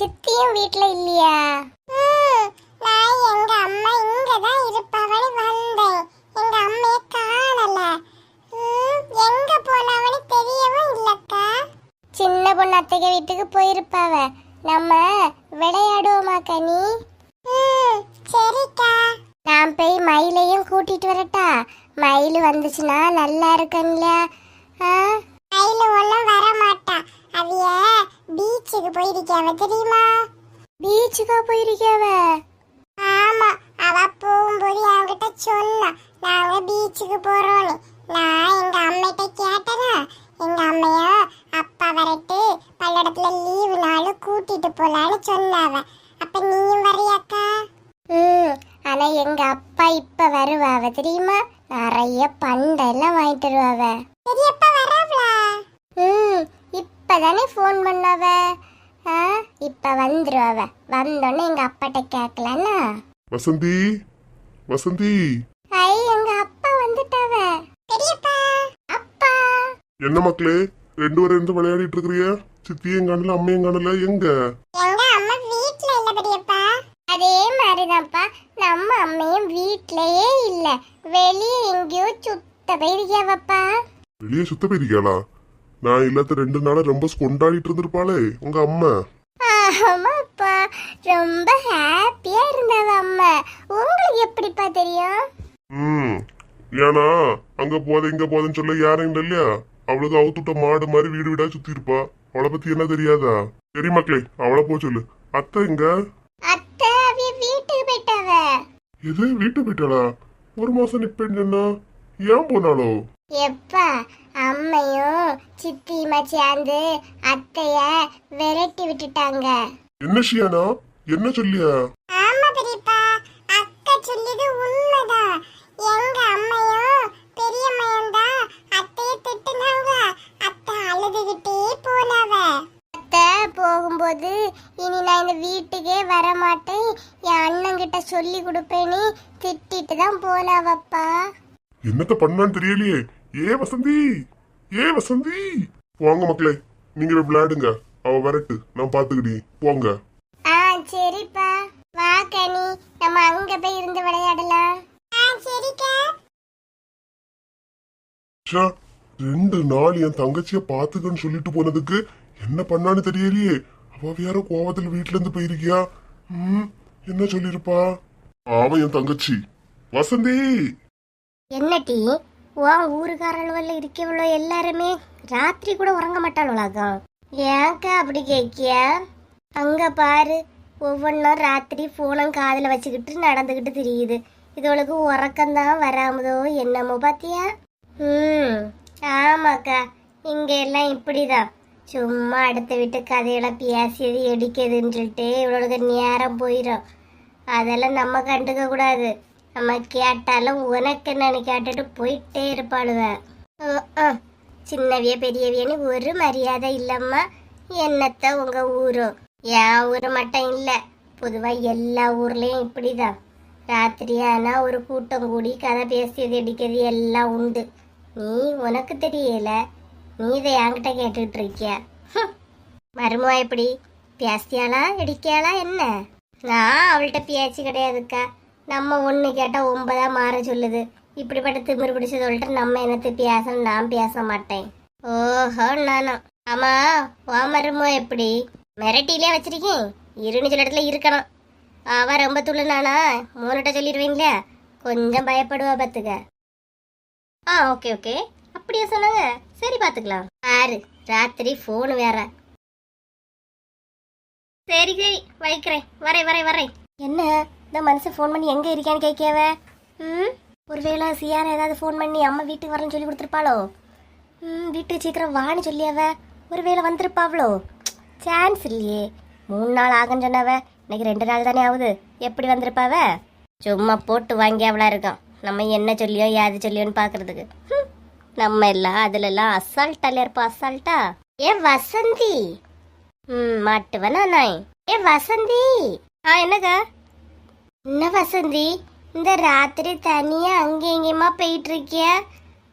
சித்தியும் வீட்ல இல்லையா? நான் எங்க அம்மா இங்க தான் இருப்பவனு வந்தேன். எங்க அம்மைய காணல. எங்க போனவனு தெரியவும் இல்லக்கா. சின்ன பொண்ணு அத்தைக வீட்டுக்கு போயிருப்பாவ. நம்ம விளையாடுவோமா கனி? ம், சரிக்கா. நான் போய் மயிலையும் கூட்டிட்டு வரட்டா. மயில் வந்துச்சுன்னா நல்லா இருக்கும்ல ஆ? கையில ஒண்ணும் வர மாட்டா அவிய பீச்சுக்கு போயிருக்காவ தெரியுமா? பீச்சுக்கா போயிருக்கவ ஆமா அவ போகும்போது என்கிட்ட சொன்னா நாங்க பீச்சுக்கு போறோம்னு. நான் எங்க அம்மிட்ட கேட்டனா எங்க அம்மைய அப்பா வரட்டு பல்லடத்துல லீவு நாள் கூட்டிட்டு போலான்னு சொன்னாவ. அப்ப நீயும் வரியாக்கா? ம் ஆனா எங்க அப்பா இப்ப வருவாவ தெரியுமா? நிறைய பண்டெல்லாம் வாங்கிட்டு வருவாவ. பெரியப்பா வராவளா? ம் இப்பதானே ஃபோன் பண்ணாவ? ஆ? இப்ப வந்துருவாவ வந்தோடனே எங்க அப்பாட்ட கேட்கலன்னா வசந்தி? வசந்தி? ஐ எங்க அப்பா வந்துட்டாவ. பெரியப்பா? அப்பா? என்ன மக்களே ரெண்டு பேரும் இருந்து விளையாடிட்டு இருக்கிறிய? சித்தியும் காணல அம்மையும் காணல எங்க? எங்க அம்மா வீட்ல இல்ல பெரியப்பா? அதே மாதிரிதான்ப்பா. நம்ம அம்மையும் வீட்லயே இல்ல. வெளியே எங்கேயோ சுத்த போயிருக்கியாவப்பா. வெளியே சுத்த போயிருக்கியாளா? நான் இல்லாத ரெண்டு நாளா ரொம்ப கொண்டாடிட்டு இருந்திருப்பாளே உங்க அம்மா. ஆமாப்பா ரொம்ப ஹாப்பியா இருந்தவ அம்மா. உங்களுக்கு எப்படிப்பா தெரியும்? ம் ஏன்னா அங்க போத இங்க போதன்னு சொல்ல யாரும் இல்ல இல்லையா? அவளுக்கு அவுத்துட்ட மாடு மாதிரி வீடு வீடா சுத்தி இருப்பா. அவளை பத்தி என்ன தெரியாதா? சரி மக்களே அவளை போ சொல்லு. அத்தை எங்க? அத்தை வீட்டுக்கு போயிட்டாவ. எது வீட்டு போயிட்டாளா? ஒரு மாசம் நிப்பேன்னு சொன்னா. ஏன் போனாளோ எப்பா அம்மையும் சித்தியுமா சேர்ந்து அத்தைய விரட்டி விட்டுட்டாங்க. என்ன ஷியானா? என்ன சொல்லியா? ஆமா பெரியப்பா அக்கா சொல்லியது உண்மைதான். எங்க அம்மையும் பெரியம்மையும் தான் அத்தைய திட்டுனாங்க. அத்தை அழுதுகிட்டே போனாவ. அத்தை போகும்போது இனி நான் இந்த வீட்டுக்கே வர மாட்டேன் என் அண்ணன் கிட்ட சொல்லி கொடுப்பேன்னு திட்டிட்டு தான் போனாவப்பா. என்னத்த பண்ணான்னு தெரியலையே. ஏ வசந்தி ஏ வசந்தி. வாங்க மக்களே நீங்க போய் விளையாடுங்க. அவ வரட்டு நான் பாத்துக்கிடி போங்க. ஆ சரிப்பா. வா கனி. நம்ம அங்க போய் இருந்து விளையாடலாம். ஆ சரிக்கா. ஷா ரெண்டு நாள் என் தங்கச்சிய பாத்துக்கன்னு சொல்லிட்டு போனதுக்கு என்ன பண்ணான்னு தெரியலையே. அவ வேற கோவத்துல வீட்ல இருந்து போயிருக்கியா? ம் என்ன சொல்லிருப்பா? அவன் என் தங்கச்சி. வசந்தி! என்னட்டி டீ ஊருக்காரளவில் ஊருக்காரங்கள இருக்கவளோ எல்லாருமே ராத்திரி கூட உறங்க மாட்டாளுவளாக்கும் ஏன்க்கா அப்படி கேக்கிய? அங்க பாரு ஒவ்வொன்றும் ராத்திரி ஃபோனும் காதில் வச்சுக்கிட்டு நடந்துக்கிட்டு தெரியுது. இதுவளுக்கு உறக்கம்தான் வராமதோ என்னமோ பாத்தியா? ம் ஆமாக்கா இங்கே எல்லாம் இப்படிதான். சும்மா அடுத்த வீட்டு கதையெல்லாம் பேசியது எடுக்கிறதுன்னு சொல்லிட்டு இவளுக்கு நேரம் போயிடும் அதெல்லாம் நம்ம கண்டுக்க கூடாது. நம்ம கேட்டாலும் உனக்கு நான் கேட்டுட்டு போயிட்டே இருப்பாளுவ. சின்னவிய பெரியவியன்னு ஒரு மரியாதை இல்லம்மா. என்னத்த உங்க ஊரோ? என் ஊர் மட்டும் இல்லை பொதுவாக எல்லா ஊர்லேயும் இப்படி தான் ராத்திரி ஆனால் ஒரு கூட்டம் கூடி கதை பேசியது அடிக்கிறது எல்லாம் உண்டு. நீ உனக்கு தெரியல நீ இதை என்கிட்ட கேட்டுக்கிட்டு இருக்கிய ஹம். மருமவா எப்படி? பேசியாளா இடிக்கியாளா என்ன? நான் அவள்கிட்ட பேச்சு கிடையாதுக்கா. நம்ம ஒன்று கேட்டால் ஒன்பதாக மாற சொல்லுது. இப்படிப்பட்ட திமிரு சொல்லிட்டு நம்ம என்னத்தை பேசணும்? நான் பேச மாட்டேன். ஓஹோ நானும் ஆமா வா மருமோ எப்படி? மிரட்டிலே வச்சிருக்கேன். இருன்னு சில இடத்துல இருக்கணும். அவ ரொம்ப துள்ளுனானா மூணுட்ட சொல்லிடுவீங்களே? கொஞ்சம் பயப்படுவா பார்த்துக்க ஆ ஓகே ஓகே அப்படியா சொன்னாங்க சரி பார்த்துக்கலாம் பாரு ராத்திரி ஃபோன் வேற. சரி சரி. வைக்கிறேன். வரேன் வரேன் வரேன். என்ன? இந்த மனுஷன் ஃபோன் பண்ணி எங்கே இருக்கான்னு கேட்கவே. ம்? ஒருவேளை சியாரா ஏதாவது ஃபோன் பண்ணி அம்மா வீட்டுக்கு வரேன்னு சொல்லி கொடுத்துருப்பாளோ? ம் வீட்டுக்கு சீக்கிரம் வான்னு சொல்லியாவ. ஒருவேளை வந்திருப்பாவளோ? சான்ஸ் இல்லையே. மூணு நாள் ஆகுன்னு சொன்னவ. இன்னைக்கு ரெண்டு நாள் தானே ஆகுது. எப்படி வந்திருப்பாவ? சும்மா போட்டு வாங்கி அவளா இருக்கான். நம்ம என்ன சொல்லியோ யாது சொல்லியோன்னு பார்க்கறதுக்கு. நம்ம எல்லாம் அதுலெல்லாம் அசால்ட்டால இருப்போம் அசால்ட்டா ஏ வசந்தி. ம் மாட்டுவனா நாய். ஏ வசந்தி. ஆ என்னக்கா என்ன வசந்தி? இந்த ராத்திரி தனியா அங்கே எங்கேயுமா போயிட்டு இருக்கிய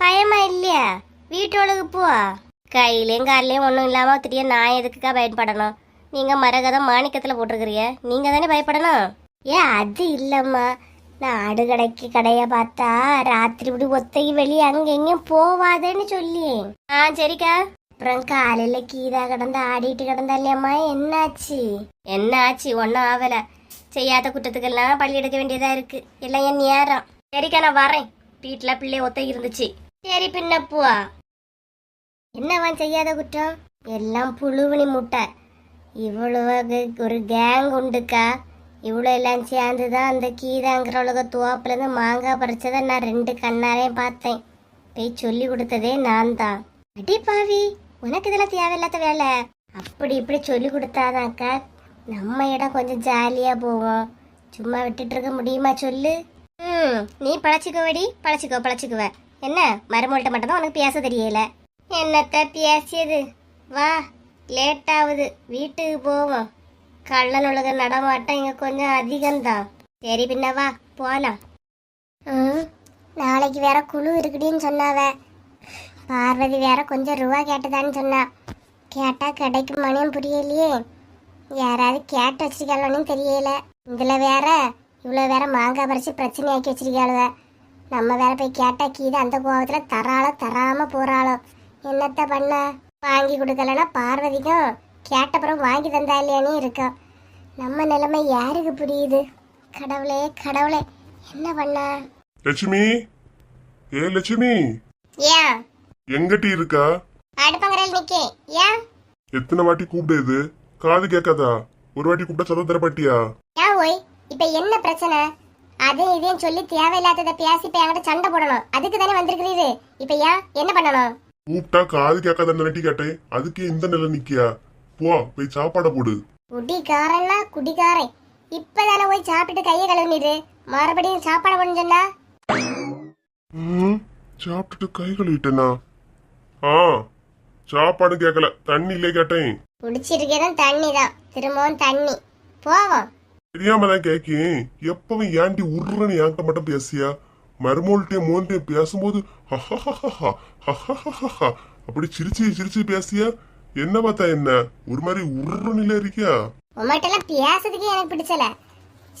பயமா இல்லையா? வீட்டோளுக்கு போ. கையிலையும் கார்லையும் ஒன்றும் இல்லாம திடீர் நான் எதுக்குக்கா பயன்படணும்? நீங்க மரகதம் மாணிக்கத்துல போட்டிருக்கிறீங்க. நீங்க தானே பயப்படணும்? ஏன் அது இல்லம்மா. நான் ஆடு கடைக்கு கடையை பார்த்தா ராத்திரி இப்படி ஒத்தைக்கு வெளியே அங்க எங்கேயும் போவாதேன்னு சொல்லி ஆ சரிக்கா. அப்புறம் காலையில கீதா கிடந்து ஆடிட்டு கிடந்தா இல்லையம்மா என்னாச்சு? என்ன ஆச்சு ஒன்றும் ஆகல செய்யாத குற்றத்துக்கெல்லாம் பள்ளி எடுக்க வேண்டியதா இருக்கு. எல்லாம் என் நேரம். சரிக்கா நான் வரேன். வீட்டுல பிள்ளை ஒத்த இருந்துச்சு. சரி பின்னப்புவா என்னவன் செய்யாத குற்றம்? எல்லாம் புழுவணி முட்டை. இவ்வளவு ஒரு கேங் உண்டுக்கா? இவ்வளோ எல்லாம் சேர்ந்து தான் அந்த கீதாங்கிறவளுக்கு துவாப்புலேருந்து மாங்காய் பறிச்சதை நான் ரெண்டு கண்ணாரையும் பார்த்தேன். போய் சொல்லி கொடுத்ததே நான் தான் அடி பாவி உனக்கு இதெல்லாம் தேவையில்லாத வேலை. அப்படி இப்படி சொல்லி கொடுத்தாதாக்கா நம்ம இடம் கொஞ்சம் ஜாலியாக போவோம். சும்மா விட்டுட்டு இருக்க முடியுமா சொல்லு? ம் நீ பழச்சிக்கோடி பழச்சிக்கோ பழச்சிக்குவ. என்ன? மருமகள்கிட்ட மட்டும் தான் உனக்கு பேச தெரியல. என்னத்த பேசியது? வா லேட்டாகுது வீட்டுக்கு போவோம். கள்ளன் உலக நடமாட்டம் இங்க கொஞ்சம் அதிகம்தான். சரி பின்ன வா போலாம். ம் நாளைக்கு வேற குழு இருக்குடின்னு சொன்னாவ. பார்வதி வேற கொஞ்சம் ரூபா கேட்டதான்னு சொன்னா. கேட்டா கிடைக்கும் மனியம் புரியலையே. யாராவது கேட்டு வச்சிருக்காளோன்னு தெரியல. இதுல வேற இவ்வளோ வேற மாங்காய் பறிச்சு பிரச்சனை ஆக்கி வச்சிருக்காளுவ. நம்ம வேற போய் கேட்டா கீது அந்த கோபத்துல தராளோ தராம போறாளோ. என்னத்த பண்ண? வாங்கி கொடுக்கலன்னா பார்வதிக்கும் கேட்டப்புறம் வாங்கி தந்தா இல்லையானே இருக்கோம் நம்ம நிலைமை யாருக்கு புரியுது? கடவுளே கடவுளே என்ன பண்ண? லட்சுமி? ஏ லட்சுமி? ஏன்? எங்கட்டி இருக்கா? அடுப்பங்கரையில் நிக்கே ஏன்? எத்தனை வாட்டி கூப்பிடுது காது கேட்காதா? ஒரு வாட்டி கூப்பிட்டா சதம் தரப்பட்டியா ஏன் ஓய்? இப்ப என்ன பிரச்சனை? அது இதையும் சொல்லி தேவையில்லாததை பேசி இப்ப என்கிட்ட சண்டை போடணும். அதுக்கு தானே வந்திருக்கிறீரு இப்ப ஏன்? என்ன பண்ணணும்? கூப்பிட்டா காது கேட்காத நட்டி கேட்டேன். அதுக்கே இந்த நிலை நிக்கியா? போ போய் சாப்பாடை போடு. குடிகாரன்னா குடிகாரன் இப்பதானே போய் சாப்பிட்டு கையை கழுவினிரு. மறுபடியும் சாப்பாடு பண்ணு சொன்னா? ம் சாப்பிட்டுட்டு கை கழுவிட்டேனா? ஆ சாப்பாடு கேட்கல. தண்ணி இல்லையே கேட்டேன். குடிச்சிருக்கேதான் தண்ணி தான் திரும்பவும் தண்ணி. போவோம். தெரியாம தான் கேக்கேன். எப்பவும் ஏன்டி உருன்னு என்கிட்ட மட்டும் பேசியா? மருமோள்கிட்டயும் மோன்கிட்டயும் பேசும்போது அப்படி சிரிச்சு சிரிச்சு பேசியா? என்ன பார்த்தா என்ன? ஒரு மாதிரி உருநில இருக்கியா? உங்கள்கிட்டலாம் பேசுறதுக்கே எனக்கு பிடிச்சல.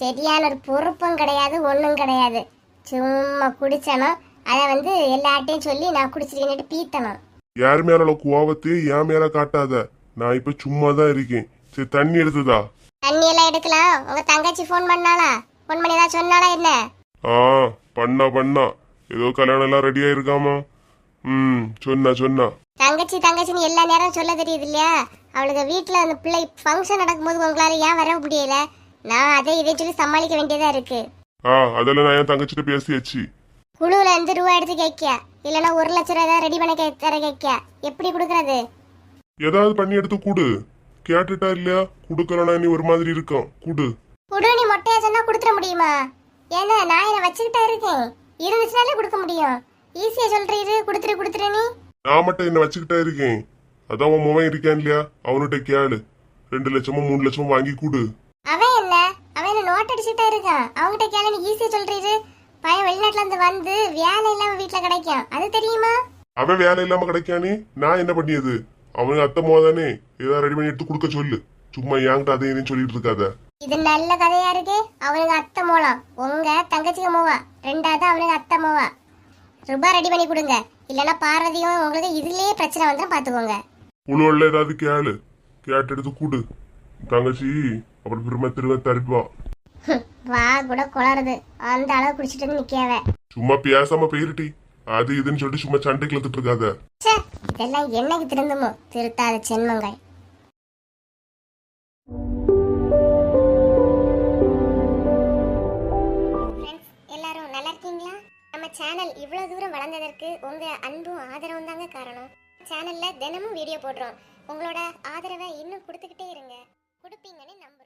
சரியான ஒரு பொறுப்பும் கிடையாது ஒன்றும் கிடையாது. சும்மா குடிச்சனும் அதை வந்து எல்லார்ட்டையும் சொல்லி நான் குடிச்சிருக்கேன்ட்டு பீத்தணும். யார் மேல கோவத்தையும் என் மேல காட்டாத. நான் இப்ப சும்மா தான் இருக்கேன். சரி தண்ணி எடுத்துதா தண்ணி எல்லாம் எடுக்கலாம் உங்க தங்கச்சி ஃபோன் பண்ணாளா? ஃபோன் பண்ணி ஏதாவது சொன்னாலா என்ன? ஆ பண்ணா பண்ணா. ஏதோ கல்யாணம் எல்லாம் ரெடியா இருக்காமா ம் சொன்னா சொன்னா. தங்கச்சி தங்கச்சின்னு எல்லா நேரம் சொல்ல தெரியுது இல்லையா? அவளுக்கு வீட்டில் அந்த பிள்ளை ஃபங்க்ஷன் நடக்கும்போது உங்களால ஏன் வர முடியல? நான் அதை இதை சொல்லி சமாளிக்க வேண்டியதா இருக்கு. ஆ அதெல்லாம் நான் என் தங்கச்சிட்ட பேசியாச்சு. குழுவில் அஞ்சு ரூபா எடுத்து கேட்க இல்லைன்னா ஒரு லட்ச ரூபா ரெடி பண்ண கே தர கேட்க எப்படி கொடுக்கறது? ஏதாவது பண்ணி எடுத்து கூடு. கேட்டுட்டா இல்லையா? குடுக்கலனா நீ ஒரு மாதிரி இருக்கும் குடு. குடு நீ மொட்டையா சொன்னா கொடுத்துட முடியுமா? ஏன்னா நான் என்ன வச்சுக்கிட்டா இருக்கேன். இருந்துச்சுனாலே கொடுக்க முடியும். ஈஸியா சொல்றீரு கொடுத்துரு கொடுத்துரு நீ. நான் மட்டும் என்ன வச்சுக்கிட்டா இருக்கேன். அதான் உன் முகம் இருக்கான் இல்லையா? அவன்கிட்ட கேளு. ரெண்டு லட்சமோ மூணு லட்சமோ வாங்கி கூடு. அவன் என்ன? அவன் என்ன நோட் அடிச்சுட்டா இருக்கான். அவங்ககிட்ட கேளு நீ ஈஸியா சொல்றீரு. பையன் வெளிநாட்டுல இருந்து வந்து வேலை இல்லாம வீட்டுல கிடைக்கும் அது தெரியுமா? அவன் வேலை இல்லாம கிடைக்கானே? நான் என்ன பண்ணியது? அவனுக்கு அத்தை மோதானே ஏதாவது ரெடி பண்ணி எடுத்து கொடுக்க சொல்லு. சும்மா என்கிட்ட அதை இதையும் சொல்லிட்டு இருக்காத. இது நல்ல கதையா இருக்கு. அவனுக்கு அத்தை மூலம் உங்க தங்கச்சிக்கு மூவா. ரெண்டாவது அவனுக்கு அத்தை மூவா. ரூபாய் ரெடி பண்ணி கொடுங்க. இல்லைன்னா பார்வதியும் உங்களுக்கு இதுலயே பிரச்சனை வந்துடும் பாத்துக்கோங்க. உள்ள ஏதாவது கேளு. கேட்டு எடுத்து கூடு. தங்கச்சி அப்புறம் திரும்ப திரும்ப தருப்பா வா கூட குளறுது. அந்த அளவு குடிச்சிட்டு வந்து நிக்காவ சும்மா பேசாம போயிருட்டி. அது இதுன்னு சொல்லிட்டு சும்மா சண்டைக்கு இழுத்துட்டு இருக்காத. இதெல்லாம் என்னைக்கு திருந்துமோ? திருத்தாத சென்மங்கள் எல்லாரும் நல்லா இருக்கீங்களா? நம்ம சேனல் இவ்வளவு தூரம் வளர்ந்ததற்கு உங்க அன்பும் ஆதரவும் தாங்க காரணம். சேனல்ல தினமும் வீடியோ போடுறோம். உங்களோட ஆதரவை இன்னும் கொடுத்துக்கிட்டே இருங்க. கொடுப்பீங்கன்னு நம்ப